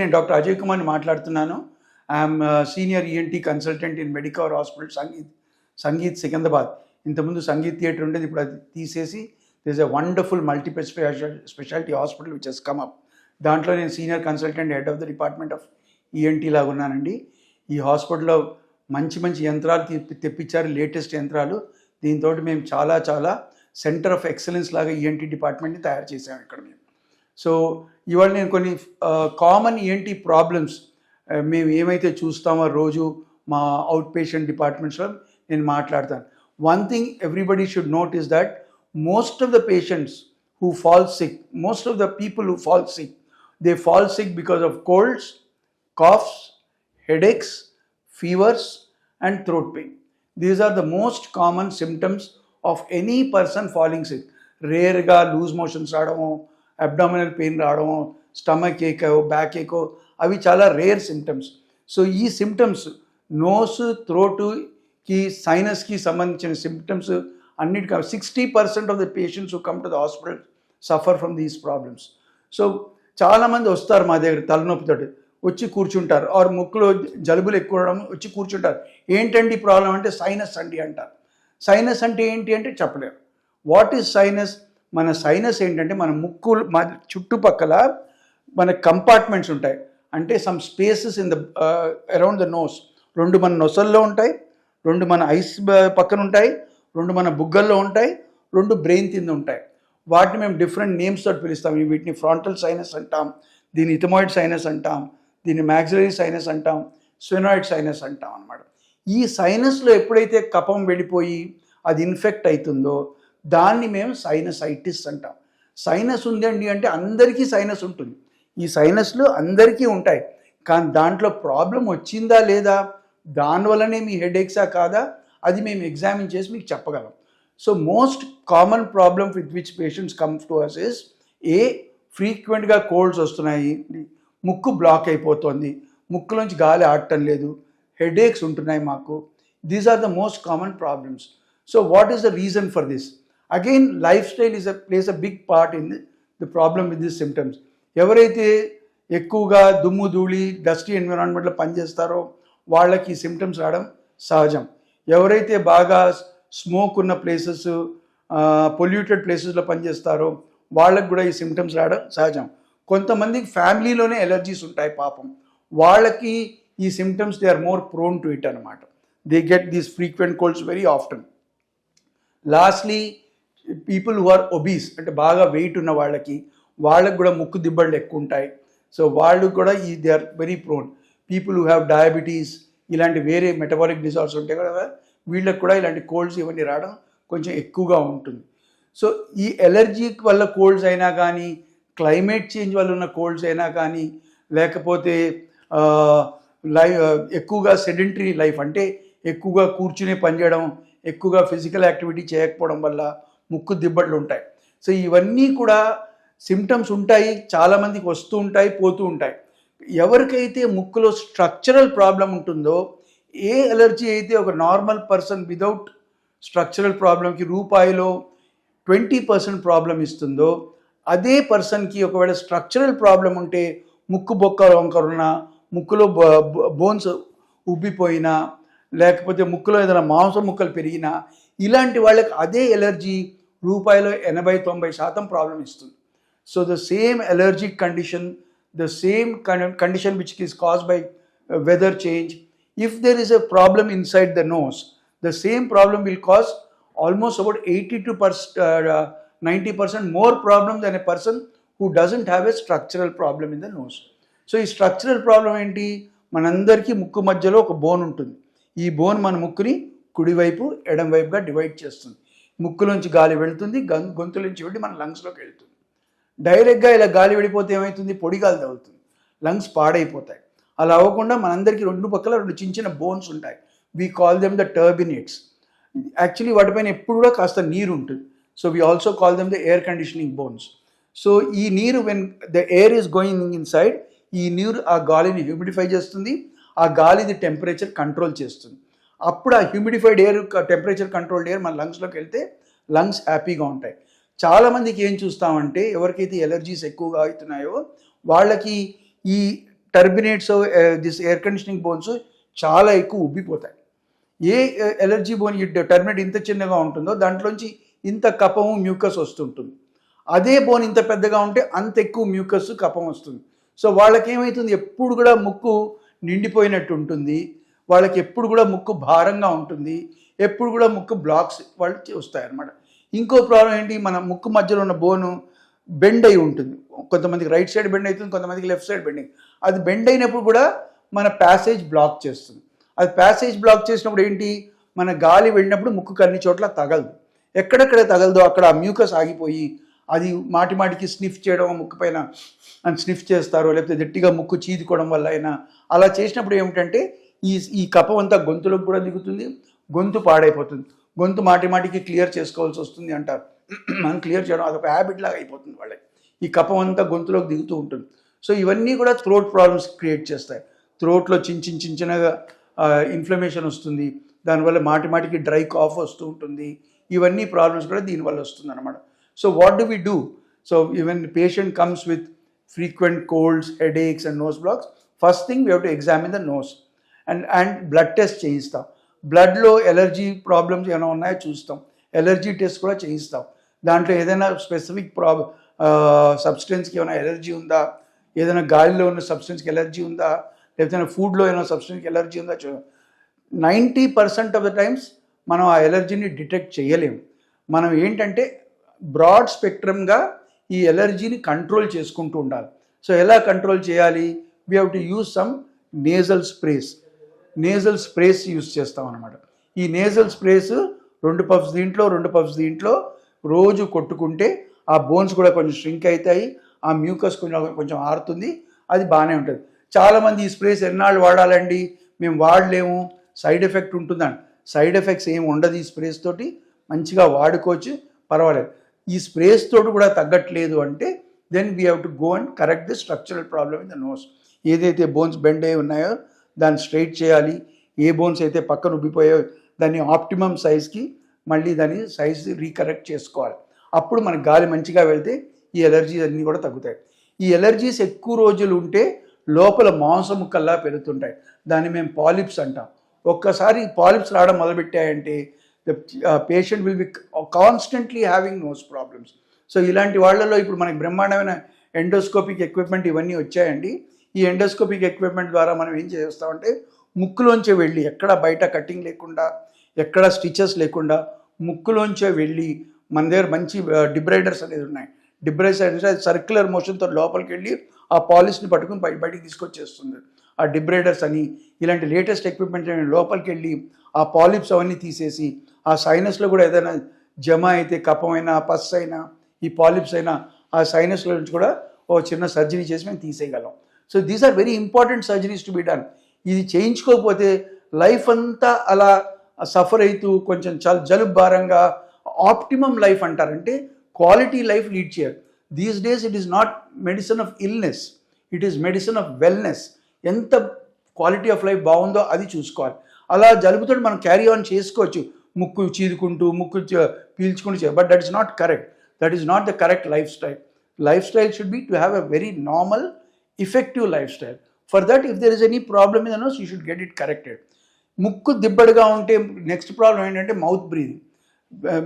నేను డాక్టర్ అజయ్ కుమార్ని మాట్లాడుతున్నాను. I'm senior ENT consultant in Medicover hospital Sangeet Sangeet Secunderabad ఇంతకుముందు సంగీత్ థియేటర్ ఉండేది ఇప్పుడు అది తీసేసి this a wonderful multiple speciality hospital which has come up దాంట్లో నేను senior consultant head of the department of ENT లాగా ఉన్నానండి. ఈ హాస్పిటల్లో మంచి మంచి యంత్రాలు తెప్పించారు లేటెస్ట్ యంత్రాలు. దీంతో మేము చాలా చాలా సెంటర్ ఆఫ్ ఎక్సలెన్స్ లాగా ఈఎన్టీ డిపార్ట్మెంట్ని తయారు చేసాము ఇక్కడ మేము. సో ఇవాళ నేను కొన్ని కామన్ ఏంటి ప్రాబ్లమ్స్ మేము ఏమైతే చూస్తామో రోజు మా అవుట్ పేషెంట్ డిపార్ట్మెంట్స్లో నేను మాట్లాడతాను one thing everybody should note is that most of the patients who fall sick most of the people who fall sick they fall sick because of colds coughs, headaches, fevers, and throat pain. These are the most common symptoms of any person falling sick. రేర్గా loose motions రావడము abdominal pain రావడం stomach ache back ache అవి చాలా rare symptoms so ఈ symptoms nose థ్రోటుకి సైనస్కి సంబంధించిన symptoms అన్నిటికీ sixty percent of the patients who come to the hospital suffer from these problems. So చాలామంది వస్తారు మా దగ్గర తలనొప్పితోటి వచ్చి కూర్చుంటారు. ఆరు ముక్కులో జలుబులు ఎక్కువ వచ్చి కూర్చుంటారు. ఏంటండి ప్రాబ్లం అంటే సైనస్ అండి అంటారు. సైనస్ అంటే ఏంటి అంటే చెప్పలేరు వాట్ ఈజ్ సైనస్? మన సైనస్ ఏంటంటే మన ముక్కు మా చుట్టుపక్కల మన కంపార్ట్మెంట్స్ ఉంటాయి. అంటే some spaces in the around the nose రెండు మన నొసల్లో ఉంటాయి రెండు మన ఐస్ పక్కన ఉంటాయి రెండు మన బుగ్గల్లో ఉంటాయి రెండు బ్రెయిన్ కింద ఉంటాయి. వాటిని మేము డిఫరెంట్ నేమ్స్ తోటి పిలుస్తాం. వీటిని ఫ్రాంటల్ సైనస్ అంటాం దీన్ని ఇథమాయిడ్ సైనస్ అంటాం దీన్ని మ్యాక్సిలరీ సైనస్ అంటాం స్వెనాయిడ్ సైనస్ అంటాం అనమాట ఈ సైనస్లో ఎప్పుడైతే కపం వెళ్ళిపోయి అది ఇన్ఫెక్ట్ అవుతుందో దాన్ని మేము సైనసైటిస్ అంటాం. సైనస్ ఉందండి అంటే అందరికీ సైనస్ ఉంటుంది. ఈ సైనస్లు అందరికీ ఉంటాయి. కానీ దాంట్లో ప్రాబ్లం వచ్చిందా లేదా? దానివల్లనే మీ హెడేక్సా కాదా? అది మేము ఎగ్జామిన్ చేసి మీకు చెప్పగలం. So most common problem with which patients come to us is a ఫ్రీక్వెంట్గా కోల్డ్స్ వస్తున్నాయి ముక్కు బ్లాక్ అయిపోతుంది ముక్కులోంచి గాలి ఆడటం లేదు హెడేక్స్ ఉంటున్నాయి మాకు. These are the most common problems. So what is the reason for this? Again lifestyle is a place a big part in the problem with this symptoms ఎవరైతే ఎక్కువగా దుమ్ము ధూళి డస్టీ ఎన్విరాన్మెంట్లో పనిచేస్తారో వాళ్ళకి ఈ సిమ్టమ్స్ రావడం సహజం. ఎవరైతే బాగా స్మోక్ ఉన్న ప్లేసెస్ పొల్యూటెడ్ ప్లేసెస్లో పనిచేస్తారో వాళ్ళకు కూడా ఈ సిమ్టమ్స్ రావడం సహజం. కొంతమందికి ఫ్యామిలీలోనే ఎలర్జీస్ ఉంటాయి పాపం. వాళ్ళకి ఈ symptoms they are more prone to it అనమాట they get these frequent colds very often lastly people who are obese అంటే బాగా వెయిట్ ఉన్న వాళ్ళకి వాళ్ళకు కూడా ముక్కు దిబ్బళ్ళు ఎక్కువ ఉంటాయి. సో వాళ్ళు కూడా ఈ they are very prone people who have diabetes ఇలాంటి వేరే మెటబాలిక్ డిజార్డర్స్ ఉంటాయి కదా వీళ్ళకి కూడా ఇలాంటి కోల్డ్స్ ఇవన్నీ రావడం కొంచెం ఎక్కువగా ఉంటుంది. సో ఈ ఎలర్జీ వల్ల కోల్డ్స్ అయినా కానీ క్లైమేట్ చేంజ్ వల్ల ఉన్న కోల్డ్స్ అయినా కానీ లేకపోతే లై ఎక్కువగా సెడెంటరీ లైఫ్ అంటే ఎక్కువగా కూర్చునే పనిచేయడం ఎక్కువగా ఫిజికల్ యాక్టివిటీ చేయకపోవడం వల్ల ముక్కు దిబ్బట్లు ఉంటాయి. సో ఇవన్నీ కూడా సిమ్టమ్స్ ఉంటాయి చాలామందికి వస్తూ ఉంటాయి పోతూ ఉంటాయి. ఎవరికైతే ముక్కులో స్ట్రక్చరల్ ప్రాబ్లం ఉంటుందో ఏ ఎలర్జీ అయితే ఒక నార్మల్ పర్సన్ విదౌట్ స్ట్రక్చరల్ ప్రాబ్లంకి రూపాయిలో ట్వంటీ పర్సెంట్ ప్రాబ్లం ఇస్తుందో అదే పర్సన్కి ఒకవేళ స్ట్రక్చరల్ ప్రాబ్లం ఉంటే ముక్కు బొక్క వంకరున్నా ముక్కులో బోన్స్ ఉబ్బిపోయినా లేకపోతే ముక్కులో ఏదైనా మాంసం ముక్కలు పెరిగినా ఇలాంటి వాళ్ళకి అదే ఎలర్జీ రూపాయలో ఎనభై తొంభై శాతం ప్రాబ్లం ఇస్తుంది. So the same allergic condition the same condition which is cause by weather change if there is a problem inside the nose the same problem will cause almost about eighty to percent ninety percent more problem then a person who doesn't have a structural problem in the nose so ఈ structural problem ఏంటి? మనందరికీ ముక్కు మధ్యలో ఒక bone ఉంటుంది. ఈ bone మన ముక్కుని కుడివైపు ఎడం వైపుగా డివైడ్ చేస్తుంది. ముక్కులోంచి గాలి వెళుతుంది గం గొంతులోంచి వెళ్ళి మన లంగ్స్లోకి వెళ్తుంది. డైరెక్ట్గా ఇలా గాలి వెళ్ళిపోతే ఏమవుతుంది పొడి గాలి తగులుతుంది. లంగ్స్ పాడైపోతాయి. అలా అవ్వకుండా మనందరికీ రెండు పక్కల రెండు చిన్న చిన్న బోన్స్ ఉంటాయి. We call them the turbinates actually వాటిపైన ఎప్పుడు కూడా కాస్త నీరు ఉంటుంది. So we also call them the air conditioning bones so ఈ నీరు when the air is going inside ఈ నీరు ఆ గాలిని హ్యూమిడిఫై చేస్తుంది. ఆ గాలిది టెంపరేచర్ కంట్రోల్ చేస్తుంది. అప్పుడు ఆ humidified air temperature controlled air మన లంగ్స్లోకి వెళ్తే లంగ్స్ హ్యాపీగా ఉంటాయి. చాలామందికి ఏం చూస్తామంటే ఎవరికైతే ఎలర్జీస్ ఎక్కువగా అవుతున్నాయో వాళ్ళకి ఈ turbinates this air conditioning bones చాలా ఎక్కువ ఉబ్బిపోతాయి. ఏ ఎలర్జీ బోన్ ఈ టర్మినేట్ ఇంత చిన్నగా ఉంటుందో దాంట్లోంచి ఇంత కపము మ్యూకస్ వస్తుంటుంది. అదే బోన్ ఇంత పెద్దగా ఉంటే అంత ఎక్కువ మ్యూకస్ కపం వస్తుంది. సో వాళ్ళకి ఏమవుతుంది ఎప్పుడు కూడా ముక్కు నిండిపోయినట్టు ఉంటుంది. వాళ్ళకి ఎప్పుడు కూడా ముక్కు భారంగా ఉంటుంది. ఎప్పుడు కూడా ముక్కు బ్లాక్స్ వాళ్ళకి వస్తాయి అన్నమాట ఇంకో ప్రాబ్లం ఏంటి? మన ముక్కు మధ్యలో ఉన్న బోను బెండ్ అయి ఉంటుంది. కొంతమందికి రైట్ సైడ్ బెండ్ అవుతుంది కొంతమందికి లెఫ్ట్ సైడ్ బెండింగ్ అది బెండ్ అయినప్పుడు కూడా మన ప్యాసేజ్ బ్లాక్ చేస్తుంది. అది ప్యాసేజ్ బ్లాక్ చేసినప్పుడు ఏంటి? మన గాలి వెళ్ళినప్పుడు ముక్కు అన్ని చోట్ల తగలదు. ఎక్కడెక్కడ తగలదో అక్కడ ఆ మ్యూకస్ ఆగిపోయి అది మాటి మాటికి స్నిఫ్ చేయడం ముక్కు పైన స్నిఫ్ చేస్తారో లేకపోతే గట్టిగా ముక్కు చీదుకోవడం వల్ల అయినా అలా చేసినప్పుడు ఏమిటంటే ఈ ఈ కఫం అంతా గొంతులోకి కూడా దిగుతుంది గొంతు పాడైపోతుంది. గొంతు మాటి మాటికి క్లియర్ చేసుకోవాల్సి వస్తుంది అంటారు. మనం క్లియర్ చేయడం అదొక హ్యాబిట్ లాగా అయిపోతుంది వాళ్ళకి. ఈ కపం అంతా గొంతులోకి దిగుతూ ఉంటుంది. సో ఇవన్నీ కూడా థ్రోట్ ప్రాబ్లమ్స్ క్రియేట్ చేస్తాయి. థ్రోట్లో చిన్న చిన్న చిన్నగా ఇన్ఫ్లమేషన్ వస్తుంది. దానివల్ల మాటి మాటికి డ్రై కాఫ్ వస్తూ ఉంటుంది. ఇవన్నీ ప్రాబ్లమ్స్ కూడా దీనివల్ల వస్తుంది అనమాట so what do we do so even patient comes with frequent colds headaches and nose blocks first thing we have to examine the nose and and blood test చేయిస్తాం. బ్లడ్లో allergy problems ఏమైనా ఉన్నాయో చూస్తాం. Allergy test కూడా చేయిస్తాం. దాంట్లో ఏదైనా specific ప్రాబ్ సబ్స్టెన్స్కి ఏమైనా ఎలర్జీ ఉందా? ఏదైనా గాలిలో ఉన్న సబ్స్టెన్స్కి ఎలర్జీ ఉందా? లేకపోతే ఫుడ్లో ఏమైనా సబ్స్టెన్స్కి ఎలర్జీ ఉందా? చూ ninety percent of the times మనం ఆ ఎలర్జీని డిటెక్ట్ చేయలేము. మనం ఏంటంటే బ్రాడ్ స్పెక్ట్రమ్గా ఈ ఎలర్జీని కంట్రోల్ చేసుకుంటూ ఉండాలి. సో ఎలా కంట్రోల్ చేయాలి? We have to use some nasal sprays nasal sprays use చేస్తాం అనమాట ఈ నేజల్ స్ప్రేస్ రెండు పఫ్స్ దీంట్లో రెండు పఫ్స్ దీంట్లో రోజు కొట్టుకుంటే ఆ బోన్స్ కూడా కొంచెం ష్రింక్ అవుతాయి ఆ మ్యూకస్ కొంచెం కొంచెం ఆరుతుంది అది బాగానే ఉంటుంది. చాలామంది ఈ స్ప్రేస్ ఎన్నాళ్ళు వాడాలండి? మేము వాడలేము. సైడ్ ఎఫెక్ట్ ఉంటుందని సైడ్ ఎఫెక్ట్స్ ఏమి ఉండదు ఈ స్ప్రేస్ తోటి. మంచిగా వాడుకోవచ్చు పర్వాలేదు. ఈ స్ప్రేస్ తోటి కూడా తగ్గట్లేదు అంటే then we have to go and correct the structural problem in the nose ఏదైతే బోన్స్ బెండ్ అయి ఉన్నాయో దాన్ని స్ట్రైట్ చేయాలి. ఏ బోన్స్ అయితే పక్కన ఉబ్బిపోయాయో దాన్ని ఆప్టిమమ్ సైజ్కి మళ్ళీ దాన్ని సైజ్ రీకరెక్ట్ చేసుకోవాలి. అప్పుడు మనకు గాలి మంచిగా వెళ్తే ఈ ఎలర్జీస్ అన్నీ కూడా తగ్గుతాయి. ఈ ఎలర్జీస్ ఎక్కువ రోజులు ఉంటే లోపల మాంసం కల్లా పెరుగుతుంటాయి. దాన్ని మేము పాలిప్స్ అంటాం. ఒక్కసారి పాలిప్స్ రావడం మొదలుపెట్టాయంటే the patient will be constantly having nose problems. So ఇలాంటి వాళ్ళలో ఇప్పుడు మనకి బ్రహ్మాండమైన ఎండోస్కోపిక్ ఎక్విప్మెంట్ ఇవన్నీ వచ్చాయండి. ఈ ఎండోస్కోపిక్ ఎక్విప్మెంట్ ద్వారా మనం ఏం చేస్తామంటే ముక్కులోంచే వెళ్ళి ఎక్కడ బయట కటింగ్ లేకుండా ఎక్కడ స్టిచెస్ లేకుండా ముక్కులోంచే వెళ్ళి మన దగ్గర మంచి డిబ్రైడర్స్ అనేది ఉన్నాయి. డిబ్రైడర్స్ అంటే సర్క్యులర్ మోషన్తో లోపలికి వెళ్ళి ఆ పాలిష్ని పట్టుకుని బయట బయటికి తీసుకొచ్చేస్తుంది. ఆ డిబ్రైడర్స్ అని ఇలాంటి లేటెస్ట్ ఎక్విప్మెంట్ లోపలికి వెళ్ళి ఆ పాలిప్స్ అవన్నీ తీసేసి ఆ సైనస్లో కూడా ఏదైనా జమ అయితే కపమైనా పస్ అయినా ఈ పాలిప్స్ అయినా ఆ సైనస్లో నుంచి కూడా ఓ చిన్న సర్జరీ చేసి మేము తీసేయగలం. So these are very important surgeries to be done ఇది చేయించుకోకపోతే లైఫ్ అంతా అలా సఫర్ అవుతూ కొంచెం చాలా జలుబు భారంగా ఆప్టిమమ్ లైఫ్ అంటారంటే క్వాలిటీ లైఫ్ లీడ్ చేయరు. These days it is not medicine of illness it is medicine of wellness ఎంత క్వాలిటీ ఆఫ్ లైఫ్ బాగుందో అది చూసుకోవాలి. అలా జలుబుతో మనం క్యారీ ఆన్ చేసుకోవచ్చు. ముక్కు చీదుకుంటూ ముక్కు పీల్చుకుంటూ but that is not correct that is not the correct lifestyle lifestyle should be to have a very normal effective lifestyle for that if there is any problem in the nose you should get it corrected ముక్కు దిబ్బడిగా ఉంటే next problem ఏంటంటే mouth breathing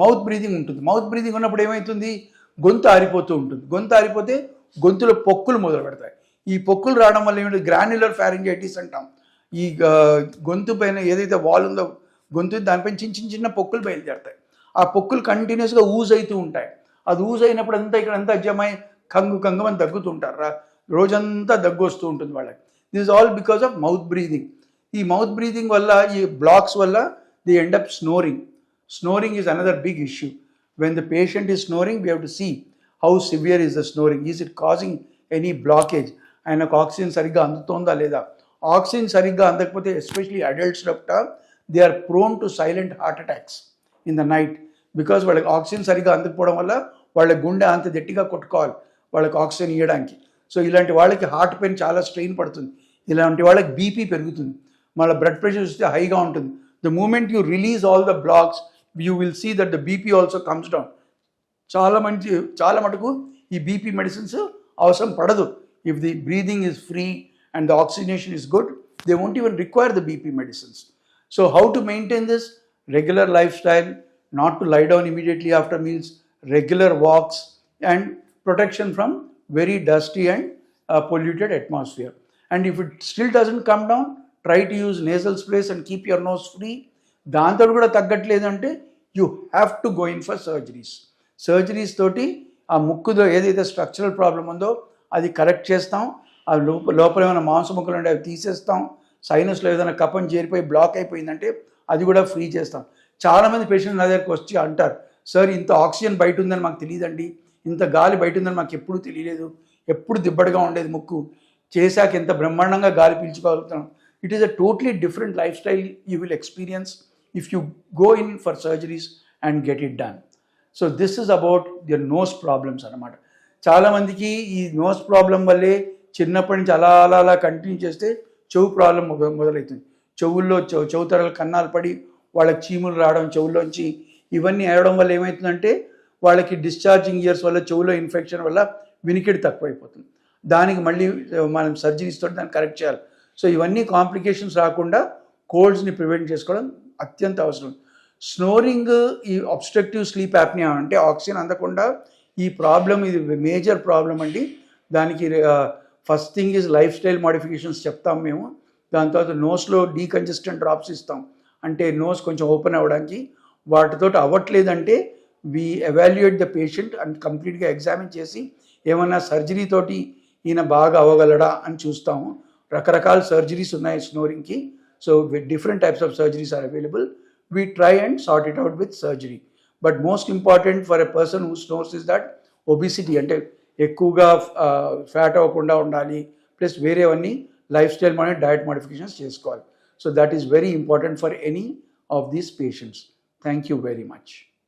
mouth breathing ఉంటుంది. Mouth breathing ఉన్నప్పుడు ఏమవుతుంది గొంతు ఆరిపోతూ ఉంటుంది. గొంతు ఆరిపోతే గొంతులో పొక్కులు మొదలు పెడతాయి. ఈ పొక్కులు రావడం వల్ల ఏమిటి? గ్రాన్యులర్ ఫ్యారింగైటిస్ అంటాం. ఈ uh, గొంతు పైన ఏదైతే వాల్ ఉందో గొంతు దానిపైన చిన్న చిన్న చిన్న పొక్కులు బయలుదేరుతాయి. ఆ పొక్కులు కంటిన్యూస్గా ఊజ్ అవుతూ ఉంటాయి. అది ఊజ్ అయినప్పుడు అంతా ఇక్కడ అంతా జమై కంగు కంగు అని తగ్గుతుంటారు రా రోజంతా దగ్గు వస్తూ ఉంటుంది వాళ్ళకి. This all because of mouth breathing ఈ మౌత్ బ్రీదింగ్ వల్ల ఈ బ్లాక్స్ వల్ల the end up snoring snoring is another big issue when the patient is snoring we have to see how severe is the snoring is it causing any blockage ఆయనకు oxygen సరిగ్గా అందుతోందా లేదా? Oxygen సరిగ్గా అందకపోతే especially adults డప్ట they are prone to silent heart attacks in the night because వాళ్ళకి oxygen సరిగ్గా అందకపోవడం వల్ల వాళ్ళ గుండె అంత గట్టిగా కొట్టుకోవాలి. వాళ్ళకి ఆక్సిజన్ ఇవ్వడానికి సో ఇలాంటి వాళ్ళకి హార్ట్ పెయిన్ చాలా స్ట్రెయిన్ పడుతుంది. ఇలాంటి వాళ్ళకి బీపీ పెరుగుతుంది. మళ్ళీ బ్లడ్ ప్రెషర్ వస్తే హైగా ఉంటుంది. The moment you release all the blocks you will see that the BP also comes down చాలా మంచి చాలా మటుకు ఈ బీపీ మెడిసిన్స్ అవసరం పడదు. If the breathing is free and the oxygenation is good they won't even require the BP medicines so how to maintain this regular lifestyle not to lie immediately after means regular walks and protection from very dusty and uh, polluted atmosphere. And if it still doesn't come down, try to use nasal sprays and keep your nose free. దాంతో కూడా తగ్గట్లేదంటే you have to go in for surgeries surgeries తోటి ఆ ముక్కులో ఏదైతే structural problem ఉందో అది correct చేస్తాం. ఆ లోప లోపల ఏమైనా మాంసముక్కలు ఉంటే అవి తీసేస్తాం. సైనస్లో ఏదైనా కపం చేరిపోయి బ్లాక్ అయిపోయిందంటే అది కూడా ఫ్రీ చేస్తాం. చాలామంది పేషెంట్ నా దగ్గరకు వచ్చి అంటారు సార్ ఇంత ఆక్సిజన్ బయట ఉందని మాకు తెలియదండి. ఇంత గాలి బయట ఉందని మాకు ఎప్పుడు తెలియలేదు. ఎప్పుడు దిబ్బడిగా ఉండేది ముక్కు. చేశాక ఎంత బ్రహ్మాండంగా గాలి పీల్చుకోగలుగుతున్నాం. It is a totally different lifestyle you will experience if you go in for surgeries and get it done so this is about their nose problems అనమాట చాలామందికి ఈ నోస్ ప్రాబ్లం వల్లే చిన్నప్పటి నుంచి అలా అలా అలా కంటిన్యూ చేస్తే చెవు ప్రాబ్లం మొదలవుతుంది. చెవుల్లో చెవు చెవుతరలు కన్నాలు పడి వాళ్ళకి చీములు రావడం చెవుల్లోంచి ఇవన్నీ ఏడడం వల్ల ఏమవుతుందంటే వాళ్ళకి డిశ్చార్జింగ్ ఇయర్స్ వల్ల చెవులో ఇన్ఫెక్షన్ వల్ల వినికిడి తక్కువైపోతుంది. దానికి మళ్ళీ మనం సర్జరీస్ తోటి దాన్ని కరెక్ట్ చేయాలి. సో ఇవన్నీ కాంప్లికేషన్స్ రాకుండా కోల్డ్స్ని ప్రివెంట్ చేసుకోవడం అత్యంత అవసరం. స్నోరింగ్ ఈ అబ్స్ట్రక్టివ్ స్లీప్ యాప్నియా అంటే ఆక్సిజన్ అందకుండా ఈ ప్రాబ్లం ఇది మేజర్ ప్రాబ్లం అండి. దానికి first thing is lifestyle modifications చెప్తాం మేము. దాని తర్వాత నోస్లో డీకంజెస్టెంట్ డ్రాప్స్ ఇస్తాం. అంటే నోస్ కొంచెం ఓపెన్ అవ్వడానికి వాటితోటి అవ్వట్లేదంటే we evaluate the patient and కంప్లీట్గా ఎగ్జామిన్ చేసి ఏమన్నా సర్జరీ తోటి ఈయన బాగా అవ్వగలడా అని చూస్తాము. రకరకాల సర్జరీస్ ఉన్నాయి స్నోరింగ్కి so different types of surgeries are available we try and sort it out with surgery but most important for a person who snores is that obesity అంటే ఎక్కువగా ఫ్యాట్ అవ్వకుండా ఉండాలి. ప్లస్ వేరేవన్నీ లైఫ్ స్టైల్ మన diet modifications చేసుకోవాలి. So that is very important for any of these patients thank you very much